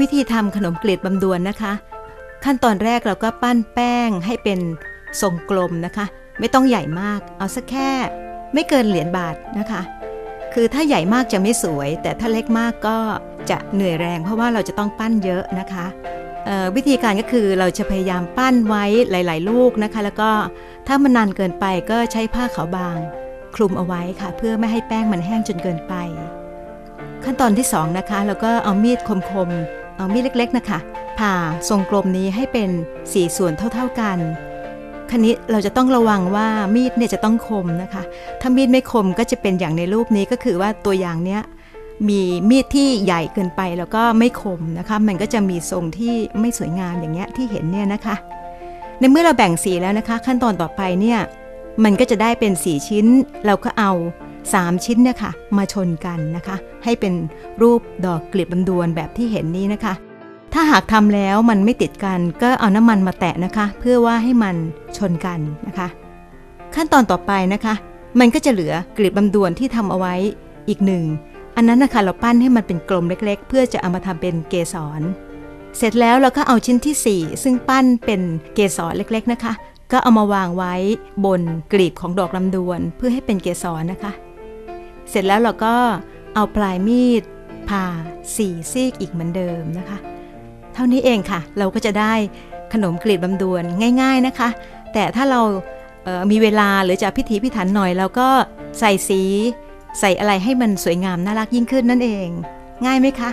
วิธีทำขนมเกลีบำดวนนะคะ ขั้นตอนแรกเราก็ปั้นแป้งให้เป็นทรงกลมนะคะ ไม่ต้องใหญ่มาก เอาสักแค่ ไม่เกินเหรียญบาทนะคะ คือถ้าใหญ่มากจะไม่สวย แต่ถ้าเล็กมากก็จะเหนื่อยแรง เพราะว่าเราจะต้องปั้นเยอะนะคะวิธีการก็คือเราจะพยายามปั้นไว้หลาย ๆ ลูกนะคะ แล้วก็ถ้ามันนานเกินไปก็ใช้ผ้าขาวบาง คลุมเอาไว้ค่ะ เพื่อไม่ให้แป้งมันแห้งจนเกินไป ขั้นตอนที่2นะคะเราก็เอามีดคมๆ เอามีดเล็กๆนะคะ ผ่าทรงกลมนี้ให้เป็นสีส่วนเท่าๆกันคันนี้เราจะต้องระวังว่ามีดเนี่ยจะต้องคมนะคะ ถ้ามีดไม่คมก็จะเป็นอย่างในรูปนี้ก็คือว่าตัวอย่างเนี้ยมีมีดที่ใหญ่เกินไปแล้วก็ไม่คมนะคะ มันก็จะมีทรงที่ไม่สวยงามอย่างเงี้ยที่เห็นเนี่ยนะคะ ในเมื่อเราแบ่งสีแล้วนะคะ ขั้นตอนต่อไปเนี่ยมันก็จะได้เป็นสีชิ้น เราก็เอา 3 ชิ้นเนี่ยค่ะมาชนกันนะคะ ให้เป็นรูปดอกกลีบลำดวนแบบที่เห็นนี้นะคะ ถ้าหากทำแล้วมันไม่ติดกันก็เอาน้ำมันมาแตะนะคะ เพื่อว่าให้มันชนกันนะคะ ขั้นตอนต่อไปนะคะ มันก็จะเหลือกลีบลำดวนที่ทำเอาไว้อีกหนึ่งอันนั้นนะคะเราปั้นให้มันเป็นกลมเล็กๆ เพื่อจะเอามาทำเป็นเกสร เสร็จแล้วเราก็เอาชิ้นที่ 4 ซึ่งปั้นเป็นเกสรเล็กๆนะคะ ก็เอามาวางไว้บนกลีบของดอกลำดวนเพื่อให้เป็นเกสรนะคะ สร็จแล้วเราก็เอาปลายมีดผ่าสี่ซีกอีกเหมือนเดิมนะคะ เท่านี้เองค่ะ เราก็จะได้ขนมกลีบลำดวนง่าย ๆนะคะ แต่ถ้าเราเมีเวลาหรือจะพิถีพิถันหน่อยเราก็ใส่สี ใส่อะไรให้มันสวยงามน่ารักยิ่งขึ้นนั่นเอง ง่ายไหมคะ